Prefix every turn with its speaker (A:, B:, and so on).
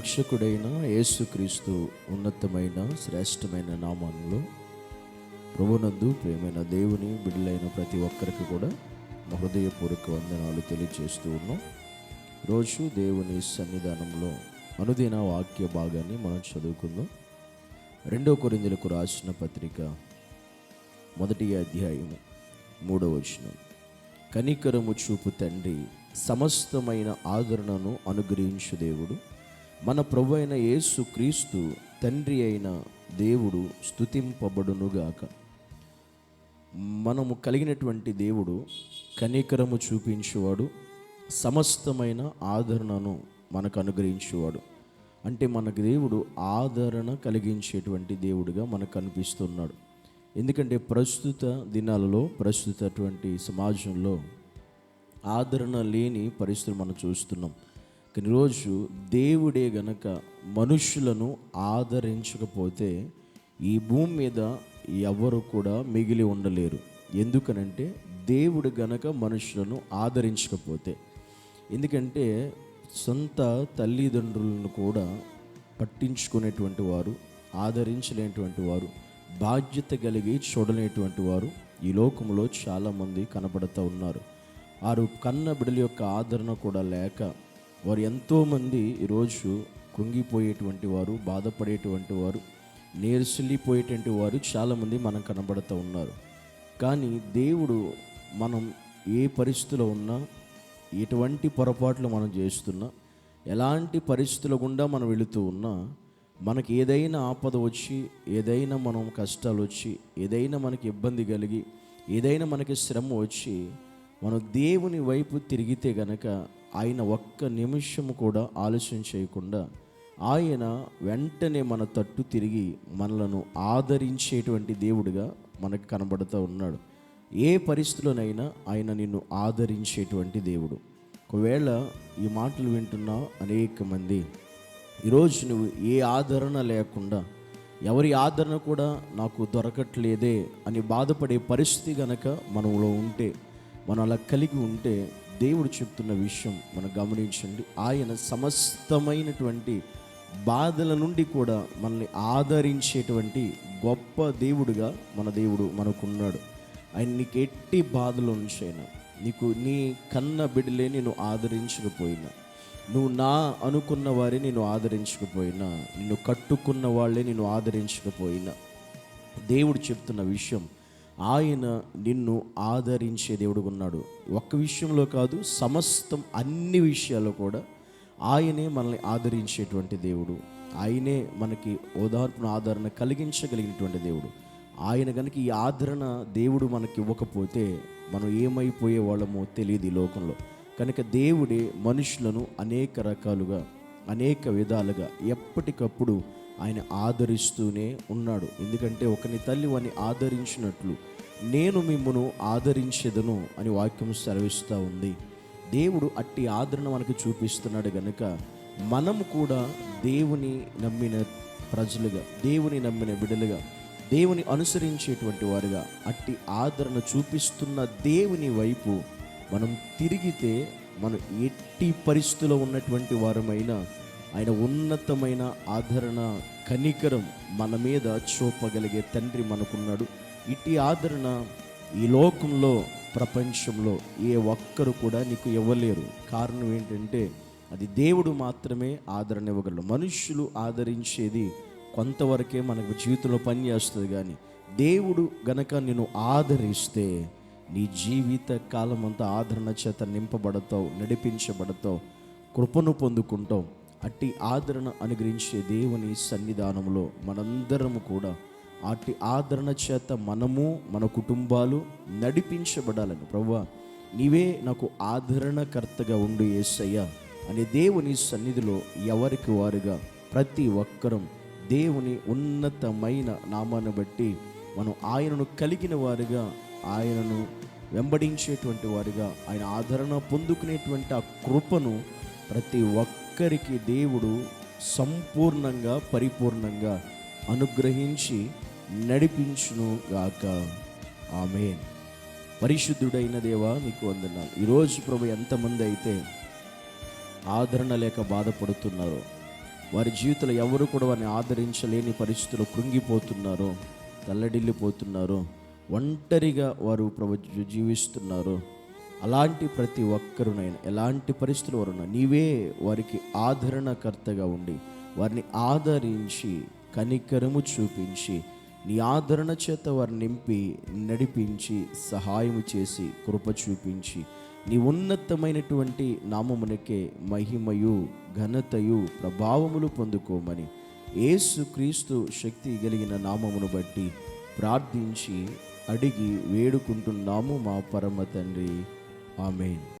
A: రక్షకుడైన యేసుక్రీస్తు ఉన్నతమైన శ్రేష్టమైన నామంలో ప్రభునందు ప్రేమైన దేవుని బిడ్డలైన ప్రతి ఒక్కరికి కూడా మా హృదయపూర్వక వందనాలు తెలియజేస్తూ ఉన్నాం. రోజు దేవుని సన్నిధానంలో అనుదిన వాక్య భాగాన్ని మనం చదువుకుందాం. రెండో కొరిందులకు రాసిన పత్రిక మొదటి అధ్యాయము మూడవ వచనం. కనికరము చూపు తండ్రి సమస్తమైన ఆదరణను అనుగ్రహించు దేవుడు. మన ప్రభు అయిన యేసు క్రీస్తు తండ్రి అయిన దేవుడు స్థుతింపబడునుగాక మనము కలిగినటువంటి దేవుడు కనికరము చూపించేవాడు సమస్తమైన ఆదరణను మనకు అనుగ్రహించేవాడు. అంటే మనకు దేవుడు ఆదరణ కలిగించేటువంటి దేవుడిగా మనకు కనిపిస్తున్నాడు. ఎందుకంటే ప్రస్తుత దినాలలో ప్రస్తుతటువంటి సమాజంలో ఆదరణ లేని పరిస్థితులు మనం చూస్తున్నాం. కానీ రోజు దేవుడే గనక మనుషులను ఆదరించకపోతే ఈ భూమి మీద ఎవరు కూడా మిగిలి ఉండలేరు. ఎందుకనంటే దేవుడు గనక మనుషులను ఆదరించకపోతే. ఎందుకంటే సొంత తల్లిదండ్రులను కూడా పట్టించుకునేటువంటి వారు ఆదరించలేనటువంటి వారు బాధ్యత కలిగి చూడలేటువంటి వారు ఈ లోకంలో చాలామంది కనబడుతూ ఉన్నారు. వారు కన్న బిడ్డల యొక్క ఆదరణ కూడా లేక వారు ఎంతోమంది ఈరోజు కృంగిపోయేటువంటి వారు బాధపడేటువంటి వారు నేర్సిల్లిపోయేటువంటి వారు చాలామంది మనం కనబడుతూ ఉన్నారు. కానీ దేవుడు మనం ఏ పరిస్థితిలో ఉన్నా ఎటువంటి పొరపాట్లు మనం చేస్తున్నా ఎలాంటి పరిస్థితుల గుండా మనం వెళుతూ ఉన్నా మనకి ఏదైనా ఆపద వచ్చి ఏదైనా మనం కష్టాలు వచ్చి ఏదైనా మనకి ఇబ్బంది కలిగి ఏదైనా మనకి శ్రమ వచ్చి మనం దేవుని వైపు తిరిగితే గనక ఆయన ఒక్క నిమిషం కూడా ఆలస్యం చేయకుండా ఆయన వెంటనే మన తట్టు తిరిగి మనలను ఆదరించేటువంటి దేవుడిగా మనకు కనబడుతూ ఉన్నాడు. ఏ పరిస్థితిలోనైనా ఆయన నిన్ను ఆదరించేటువంటి దేవుడు. ఒకవేళ ఈ మాటలు వింటున్న అనేక మంది ఈరోజు నువ్వు ఏ ఆదరణ లేకుండా ఎవరి ఆదరణ కూడా నాకు దొరకట్లేదే అని బాధపడే పరిస్థితి గనక మనలో ఉంటే మనం అలా కలిగి ఉంటే దేవుడు చెప్తున్న విషయం మనం గమనించండి. ఆయన సమస్తమైనటువంటి బాధల నుండి కూడా మనల్ని ఆదరించేటువంటి గొప్ప దేవుడుగా మన దేవుడు మనకున్నాడు. ఆయన నీకు ఎట్టి బాధలో నుంచి అయినా నీకు నీ కన్న బిడ్డలే నేను ఆదరించకపోయినా నువ్వు నా అనుకున్న వారే నేను ఆదరించకపోయినా నిన్ను కట్టుకున్న వాళ్ళే నేను ఆదరించకపోయినా దేవుడు చెప్తున్న విషయం ఆయన నిన్ను ఆదరించే దేవుడు ఉన్నాడు. ఒక్క విషయంలో కాదు సమస్తం అన్ని విషయాల్లో కూడా ఆయనే మనల్ని ఆదరించేటువంటి దేవుడు. ఆయనే మనకి ఉదాహరణ ఆదరణ కలిగించగలిగినటువంటి దేవుడు. ఆయన కనుక ఈ ఆదరణ దేవుడు మనకి ఇవ్వకపోతే మనం ఏమైపోయే వాళ్ళమో తెలియదు ఈ లోకంలో. కనుక దేవుడే మనుషులను అనేక రకాలుగా అనేక విధాలుగా ఎప్పటికప్పుడు ఆయన ఆదరిస్తూనే ఉన్నాడు. ఎందుకంటే ఒకని తల్లి వాని ఆదరించినట్లు నేను మిమ్మను ఆదరించేదను అని వాక్యం సెలవిస్తూ ఉంది. దేవుడు అట్టి ఆదరణ మనకు చూపిస్తున్నాడు గనుక మనం కూడా దేవుని నమ్మిన ప్రజలుగా దేవుని నమ్మిన బిడలుగా దేవుని అనుసరించేటువంటి వారుగా అట్టి ఆదరణ చూపిస్తున్న దేవుని వైపు మనం తిరిగితే మనం ఎట్టి పరిస్థితిలో ఉన్నటువంటి వారమైనా ఆయన ఉన్నతమైన ఆదరణ కనికరం మన మీద చూపగలిగే తండ్రి మనకున్నాడు. ఇటు ఆదరణ ఈ లోకంలో ప్రపంచంలో ఏ ఒక్కరు కూడా నీకు ఇవ్వలేరు. కారణం ఏంటంటే అది దేవుడు మాత్రమే ఆదరణ ఇవ్వగలడు. మనుషులు ఆదరించేది కొంతవరకే మనకు జీవితంలో పనిచేస్తుంది కానీ దేవుడు గనక నిన్ను ఆదరిస్తే నీ జీవిత కాలం అంతా ఆదరణ చేత నింపబడతావు నడిపించబడతావు కృపను పొందుకుంటావు. అట్టి ఆదరణ అనుగ్రహించే దేవుని సన్నిధానంలో మనందరము కూడా అట్టి ఆదరణ చేత మనము మన కుటుంబాలు నడిపించబడాలని. ప్రభా నీవే నాకు ఆదరణకర్తగా ఉండు ఏసయ్య అనే దేవుని సన్నిధిలో ఎవరికి వారుగా ప్రతి ఒక్కరం దేవుని ఉన్నతమైన నామాన్ని బట్టి మనం ఆయనను కలిగిన వారుగా ఆయనను వెంబడించేటువంటి వారిగా ఆయన ఆదరణ పొందుకునేటువంటి ఆ కృపను ప్రతి ఒక్కరికి దేవుడు సంపూర్ణంగా పరిపూర్ణంగా అనుగ్రహించి నడిపించును గాక. ఆమె పరిశుద్ధుడైన దేవా నీకు వందనాలు. ఈరోజు ప్రభు ఎంతమంది అయితే ఆదరణ లేక బాధపడుతున్నారో వారి జీవితంలో ఎవరు కూడా వారిని ఆదరించలేని పరిస్థితుల్లో కృంగిపోతున్నారో తల్లడిల్లిపోతున్నారో ఒంటరిగా వారు ప్రభు జీవిస్తున్నారో అలాంటి ప్రతి ఒక్కరునైనా ఎలాంటి పరిస్థితులు వారున్నా నీవే వారికి ఆదరణకర్తగా ఉండి వారిని ఆదరించి కనికరము చూపించి నీ ఆదరణ చేత వారిని నింపి నడిపించి సహాయము చేసి కృప చూపించి నీ ఉన్నతమైనటువంటి నామమునకే మహిమయు ఘనతయు ప్రభావములు పొందుకోమని ఏసుక్రీస్తు శక్తి కలిగిన నామమును బట్టి ప్రార్థించి అడిగి వేడుకుంటున్నాము మా పరమ తండ్రి. Amen.